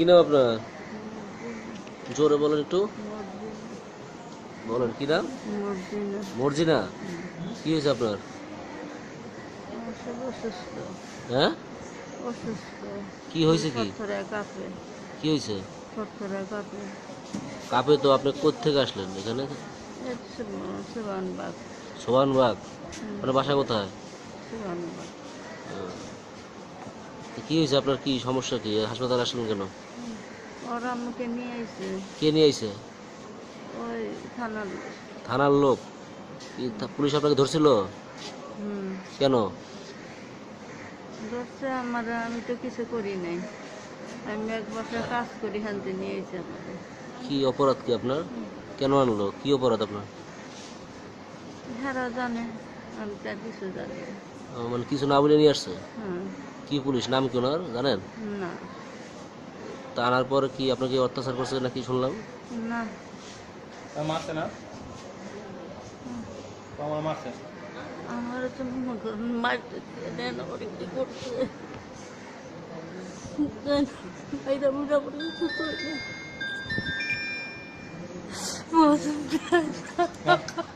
কি নাম আপনার? জোরে বলেন একটু। বলেন কি নাম? মর্জিনা। কি হয়েছে আপনার? হ্যাঁ? কি হয়েছে কি? কি হয়েছে? কাপে। তো আপনি কোথেকে আসলেন এখানে? সুবানবাগ আপনার বাসা কোথায়? কি হয়েছে আপনার? কি সমস্যা কি? হাসপাতালে আসলেন কেন? ওর আম্মুকে নিয়ে আইছে। কে নিয়ে আইছে? ওই থানার থানার লোক? কি থা- পুলিশ আপনাকে ধরছিল? হুম। কেন? ধরছে আমার আমি তো কিছু করি নাই। আমি এক বছর কাজ করি হানতে নিয়ে আইছে আমাকে। কি অপরাধ কি আপনার? কেন আনলো? কি অপরাধ আপনার? জানে আমি তার কিছু জানি না। আহ, মানে কিছু না বলে নিয়ে আসছে? হ্যাঁ কি পুলিশ? নাম কি ওনার? জানেন? না। তা আনার পর কি আপনাকে অত্যাচার করছে নাকি শুনলাম? না। মারছে না? আমার মারছে। আমার তো মারতে দেন আমার কি করছে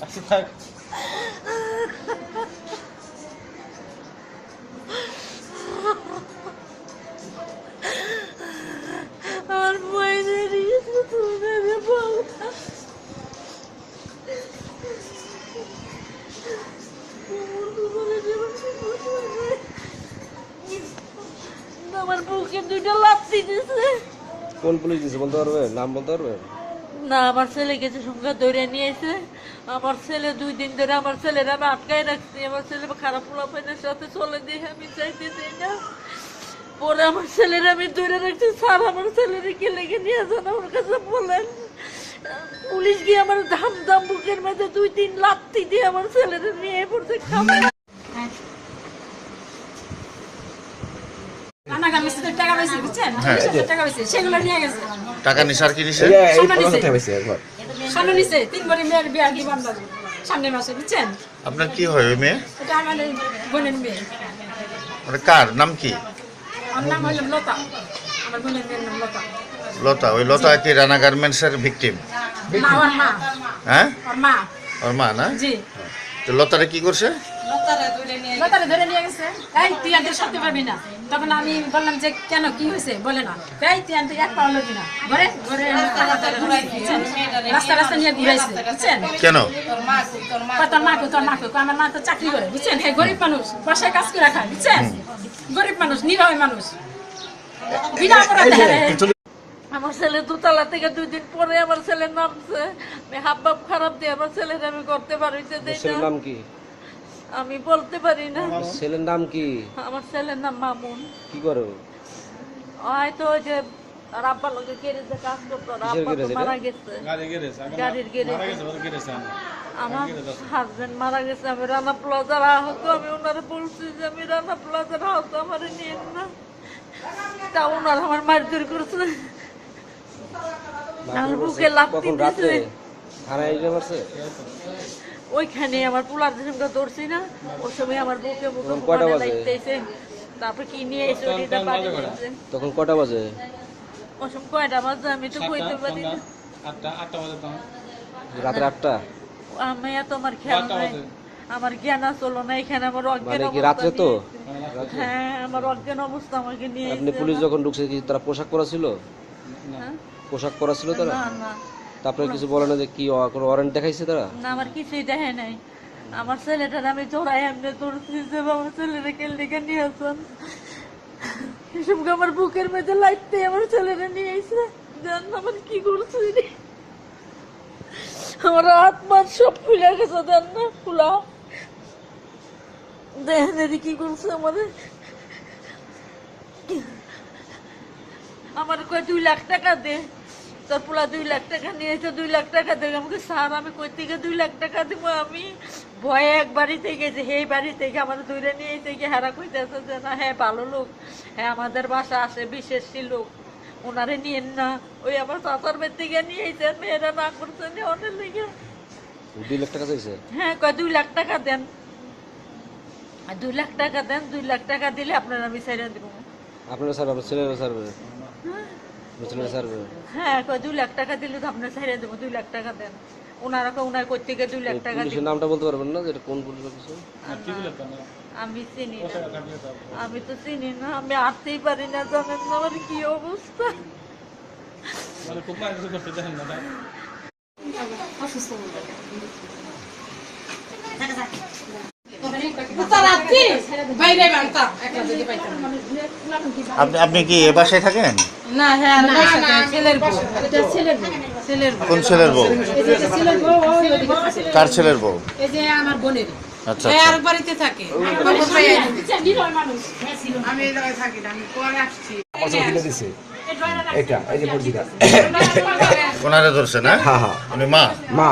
আচ্ছা থাক। কোন পুলিশ দিছে? বলতে পারবে? নাম বলতে পারবে? না, আমার ছেলে গেছে সঙ্গে ধরে নিয়েছে আমার ছেলে দুই দিন ধরে আমার ছেলের আমি আটকাই রাখছি। আমার ছেলে খারাপ পোলাপাইনের সাথে চলে দিয়ে আমি চাইতে চাই না। পরে আমার ছেলের আমি ধরে রাখছি। স্যার আমার ছেলের কি লেগে নিয়ে যান আমার কাছে বলেন। পুলিশ গিয়ে আমার ধাম ধাম বুকের মধ্যে দুই তিন লাত্তি দিয়ে আমার ছেলের নিয়ে পড়ছে খাবার টাকা পাইছে বুঝছেন? চল্লিশ টাকা পাইছে সেগুলো নিয়ে গেছে। টাকা নিসার কি নিছে? স্বর্ণ নিছে। তিন বড়ি মেয়ের সামনের মাসে বুঝছেন? আপনার কি হয় ওই মেয়ে? এটা আমাদের বোনের মেয়ে। মানে কার? নাম কি? আমার নাম হইল লতা। আমার বোনের মেয়ের নাম লতা। লতা ওই লতা কি রানা গার্মেন্টসের ভিকটিম? হ্যাঁ? ওর মা। ওর মা না? জি। তো লতারে কি করছে? লতারে ধরে নিয়ে গেছে। এই তুই আনতে সত্যি পারবি না। তখন আমি বললাম যে কেন? কি হয়েছে? বলে না। এই তুই আনতে এক পাও লবি না। ঘরে ঘরে রাস্তা রাস্তা নিয়ে ঘুরাইছে বুঝছেন? কেন? তোর মাকে তোর মাকে আমার মা তো চাকরি করে বুঝছেন? হ্যাঁ গরিব মানুষ বাসায় কাজ করে খায় বুঝছেন? গরিব মানুষ নিরহ মানুষ। বিনা অপরাধে আমার ছেলে দুতলা থেকে দুই দিন পরে আমার ছেলে নামছে আমি হাব খারাপ দিয়ে আমার ছেলের আমি করতে পারিতে দেই নাম কি? আমি বলতে পারি না। ছেলের নাম কি? আমার ছেলের নাম মামুন। কি করে? হয়তো ওই যে রাব্বা লোকে গ্যারেজে কাজ করতো। রাব্বা তো মারা গেছে। গাড়ির গ্যারেজ। আমরা হাজবেন্ড মারা গেছে আমি রানা প্লাজার আহত আমি ওনারে বলছি যে আমি রানা প্লাজার আহত আমার নিয়ে না। তা ওনার আমার মারধর করছে। বুকে রাত্রে দিছে থানায় ওইখানে আমার পোলার যেসবটা ধরছি না। ওই সময় আমার বুকে বুকে তখন মানে বাজে? তারপর কি নিয়ে এসে তখন কটা বাজে? সময় কয়টা বাজে? আমি তো কইতে পারি না। আটটা আটটা বাজে তখন। রাত্রে আটটা? আমি এত আমার খেয়াল নাই। আমার জ্ঞান আসলো না এখানে আমার অজ্ঞান মানে অবস্থা রাত্রে তো? হ্যাঁ আমার অজ্ঞান অবস্থা আমাকে নিয়ে আপনি পুলিশ যখন ঢুকছে কি তারা পোশাক পরা ছিল? হ্যাঁ? পোশাক পরা ছিল তারা? না না। তা আপনার কিছু বলে না যে কি কোনো ওয়ারেন্ট দেখাইছে তারা? না, আমার কিছুই দেখে নাই। আমার ছেলেটার আমি জোড়াই এমনি ধরছি যে আমার ছেলেটা কেল দিকে নিয়ে আসুন এসব আমার বুকের মধ্যে লাইটতে আমার ছেলেটা নিয়ে এসে জান আমার কি করছে? আমার হাত সব খুলে গেছে দেন না খুলা দেখেন এদি কি করছে আমাদের আমার কয় দুই লাখ টাকা দে। তোর পোলা দুই লাখ টাকা নিয়েছে দুই লাখ টাকা দেবে আমাকে স্যার আমি কই থেকে দুই লাখ টাকা দিব আমি? ভয়ে এক বাড়িতে গেছি। সেই বাড়ি থেকে আমার দূরে নিয়ে থেকে হেরা কইতেছে যে না হ্যাঁ ভালো লোক। হ্যাঁ আমাদের বাসা আসে বিশেষ লোক। ওনারে নিয়েন না। ওই আমার চাচার বের থেকে নিয়ে এসে মেয়েরা না করছে অনেক লেগে। দুই লাখ টাকা চাইছে? হ্যাঁ কয় দুই লাখ টাকা দেন। দুই লাখ টাকা দেন দুই লাখ টাকা দিলে আপনার আমি ছেড়ে দেবো। আপনারা স্যার আপনার ছেলেরা স্যার হ্যাঁ কয় দুই লাখ টাকা দিলে তো আপনার ছেড়ে দেবো দুই লাখ টাকা দেন। ওনারা ওনার করতে গিয়ে দুই লাখ টাকা পুলিশের নামটা বলতে পারবেন না যে এটা কোন পুলিশ অফিসে আর কি দিলে তো না আমি চিনি না। আমি তো চিনি না আমি আসতেই পারি না জানেন না আমার কি অবস্থা। মানে খুব মার কিছু করতে দেখেন না তাই বাইরে বানতাম একটা যদি পাইতাম আপনি আপনি কি এ বাসায় থাকেন? না হ্যাঁ ছেলের বউ। কোন ছেলের বউ। কার ছেলের বউ? এই যে আমার বোনের। আচ্ছা আচ্ছা। আর বাড়িতে থাকে। আমি থাকি আমি পরে আসছি। এটা এই যে পত্রিকা ওনারা ধরছে না? হ্যাঁ হ্যাঁ। মা? মা।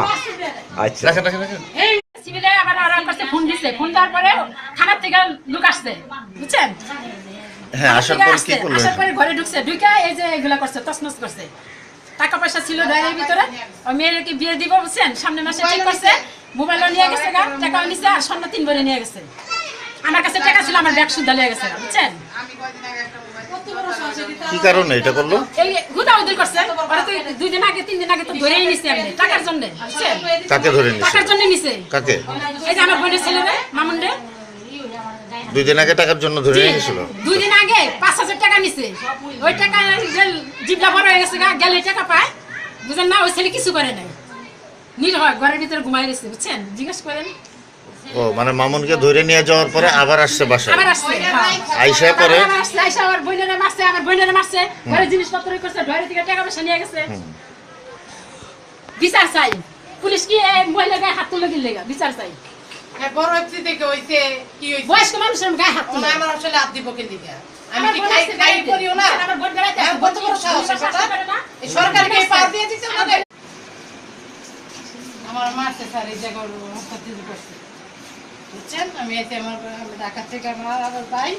আচ্ছা। রাখেন রাখেন রাখেন। এই সিভিলে আবার আরাম করছে ফোন দিছে। ফোন দেওয়ার পরে খানার থেকে লোক আসছে বুঝছেন? হ্যাঁ আসার পর কি করল আসার পরে ঘরে ঢুকছে ঢুকে এই যে এগুলা করছে তসনস করছে। টাকা পয়সা ছিল ডায়ের ভিতরে ওই মেয়েরকে বিয়ে দিব বুঝছেন? সামনে মাসে ঠিক করছে মোবাইলও নিয়ে গেছে গা টাকাও নিছে আর স্বর্ণ তিন ভরে নিয়ে গেছে। আমার কাছে টাকা ছিল আমার ব্যাগ শুদ্ধ নিয়ে গেছে বুঝছেন? কি কারণে এটা করল? এই গুদাউদিল করছে ওরা তো দুই দিন আগে তিন দিন আগে তো ধরেই নিছে টাকার জন্য বুঝছেন? কাকে ধরে নিছে? টাকার জন্য নিছে। কাকে? এই যে আমার বোনের ছেলে রে মামুন রে দুই দিন আগে টাকার জন্য ধরে নিয়ে গেছিল দুই দিন আগে পাঁচ হাজার টাকা নিছে। ওই টাকা যে জিবলা বড় হয়ে গেছে গা গেলে টাকা পায়। বুঝেন না ওই ছেলে কিছু করে নাই। নির্ভয় ঘরের ভিতরে ঘুমাই রয়েছে বুঝছেন? জিজ্ঞেস করেন। ও মানে মামুনকে ধরে নিয়ে যাওয়ার পরে আবার আসছে বাসায়? আবার আসছে হ্যাঁ। আইসা পরে আবার আসছে আইসা আমার বোনেরা মারছে আমার বোনেরা মারছে। ঘরে জিনিসপত্র ই করছে ঘরের থেকে টাকা পয়সা নিয়ে গেছে। বিচার চাই। পুলিশ কি এই মহিলা গায়ে হাত তুলে দিলে গা বিচার চাই। হ্যাঁ, বড় হচ্ছে থেকে হইছে কি হইছে? বয়স্ক মানুষের গায়ে হাত তুলে আমার আসলে হাত দিব কে দিকে? আমি কি খাই খাই করিও না? আমার বোন বেড়াইতে কত বড় সাহস পুলিশ এটা? আসতে পারে না? এই সরকারকে এই পার দিয়ে দিছে ওনাদের আমার মারছে স্যার এই জায়গা হত্যা করছে বুঝছেন? আমি এতে আমার ঢাকা থেকে আমার আমার ভাই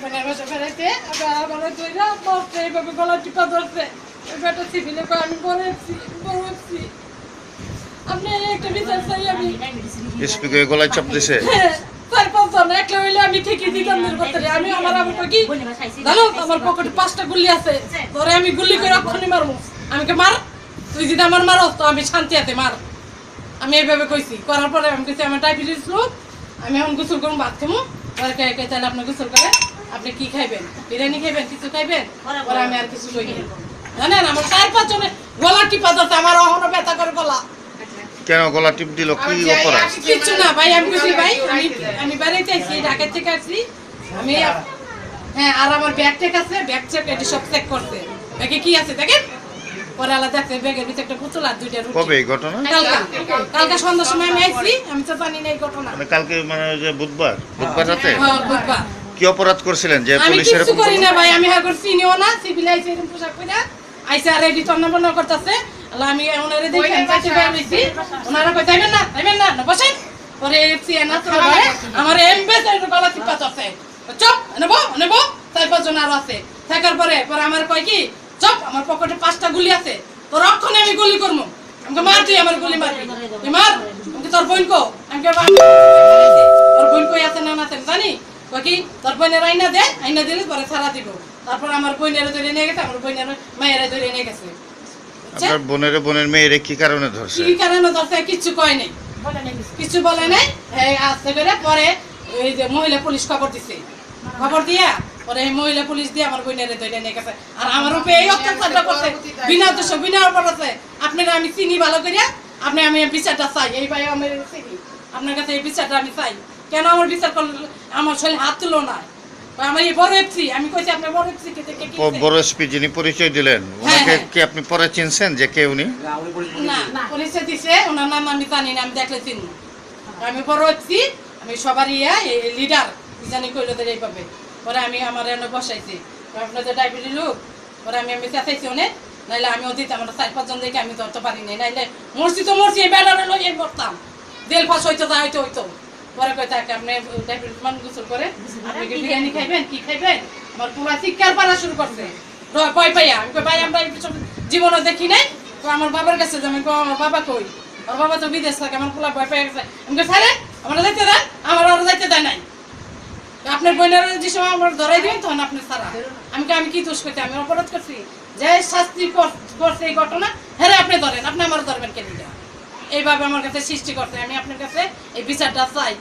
বোনের বসে বেড়াইতে আবার আমার ধইরা মরছে এইভাবে গলা টিপা ধরছে। ওই বেটা সিভিলে আমি বড় হচ্ছি বড় হচ্ছি আপনি একটা বিচার চাই আমি স্পিকে গলায় চাপ দিছে। আমি ঠিকই দিতাম আমি আমার আমার কি? জানো আমার পকেটে পাঁচটা গুলি আছে। ধরে আমি গুলি করে মারবো। মার? তুই যদি আমার মারো তো আমি শান্তি মার। আমি এইভাবে কইছি। করার পরে আমি কইছি আমার ডায়াবেটিস রোগ আমি এখন গোসল করুন ভাত খাব কে কে চাইলে আপনি গোসল করে আপনি কি খাইবেন? বিরিয়ানি খাইবেন কিছু খাইবেন? পরে আমি আর কিছু কই না। জানেন আমার চার পাঁচজনে গলা টিপা আমার অহনো ব্যথা করে গলা। কেন গলা টিপ দিল? কি অপরাধ? কিচ্ছু না ভাই আমি বুঝলি ভাই আমি আমি বেড়াইতে আসছি ঢাকা থেকে আসছি। আমি হ্যাঁ আর আমার ব্যাগ টেক আছে ব্যাগ চেক এটি সব চেক করছে। ব্যাগে কি আছে দেখেন? পরে আলাদা দেখছে ব্যাগের ভিতরে একটা পুতুল আর দুইটা রুটি। কবে এই ঘটনা? কালকা কালকা সন্ধ্যার সময় আমি আসছি আমি তো জানি না এই ঘটনা। মানে কালকে মানে যে বুধবার বুধবার রাতে? হ্যাঁ, বুধবার। কি অপরাধ করছিলেন যে পুলিশের আমি কিছু করি না ভাই আমি হ্যাঁ চিনিও না সিভিল আইসি এরকম পোশাক পরে। আইসে আর রেডি তন্ন বন্ন করতেছে। আল্লাহ আমি ওনারে দেখি আমি চাইতে বের ওনারা কই যাইবেন না যাইবেন না না বসেন। পরে এফসি এনা তো ভাই আমার এমবেস এর গলা টিপা চছে চপ নেব নেব চার পাঁচজন আর আছে। থাকার পরে পরে আমার কয় কি চপ আমার পকেটে পাঁচটা গুলি আছে। তোর অক্ষণে আমি গুলি করব আমাকে মার তুই আমার গুলি মারবি। তুই মার। আমাকে তোর বোন কো আমাকে তোর বোন কই? আছে না না জানি। কয় কি তোর বোনের আইনা দে আইনা দিলে পরে ছাড়া দিব। তারপর আমার বোনের ধরে নিয়ে গেছে আমার বোনের মায়েরা ধরে নিয়ে গেছে। আপনার বোনের বোনের মেয়েরে কি কারণে ধরছে? কি কারণে ধরছে? কিচ্ছু কয় নাই। কিছু। বলে নাই? এই আসতে করে পরে এই যে মহিলা পুলিশ খবর দিছে। খবর দিয়া পরে এই মহিলা পুলিশ দিয়ে আমার বোনের ধরে নিয়ে গেছে। আর আমার উপরে এই অত্যাচারটা করছে। বিনা দোষ বিনা অপরাধে। আপনারা আমি চিনি ভালো করিয়া। আপনি আমি বিচারটা চাই। এই ভাই আমি চিনি। আপনার কাছে এই বিচারটা আমি চাই। কেন আমার বিচার করলে আমার শরীরে হাত তুলো না বড় এফসি আমি কইছি আপনার বড় এফসি কে থেকে কি ব- বড় এসপি যিনি পরিচয় দিলেন ওনাকে হ্যাঁ। কি আপনি পরে চিনছেন যে কে উনি? না পুলিশে দিছে ওনার নাম আমি জানি না আমি দেখলে চিনি আমি বড় হচ্ছি আমি সবার ইয়া লিডার কি জানি কইলো তো এইভাবে। পরে আমি আমার এনে বসাইছি। ডায়াবেটিস লোক পরে আমি আমি চেঁচাইছি অনেক নাইলে আমিও দিতাম আমরা চার পাঁচজন দেখে আমি ধরতে পারি নাই। নাইলে মরছি তো মরছি এই বেড়ারে দেল ফাঁস হইতো তা হইতো হইতো। পরে কয় তাকে আচ্ছা, আপনি করে বিরিয়ানি খাইবেন, কি খাইবেন? আমার পুরা শুরু আমি আমরা জীবনও দেখি নাই। আমার বাবার কাছে যে আমার বাবা কই? আমার বাবা তো বিদেশ থাকে, আমার পুলা ভয় পাইয়া গেছে। আমাকে স্যারে আমার যাইতে দেন, আমার ওরা যাইতে দেয় নাই। আপনার বোনেরা যে সময় আমার ধরাই দিবেন, তখন আপনি সারা আমাকে আমি কি দোষ করতে আমি অপরাধ করছি? যে শাস্তি করছে এই ঘটনা হ্যাঁ আপনি ধরেন, আপনি আমার ধরবেন কেন এইভাবে আমার কাছে সৃষ্টি করতে আমি আপনার কাছে এই বিচারটা চাই।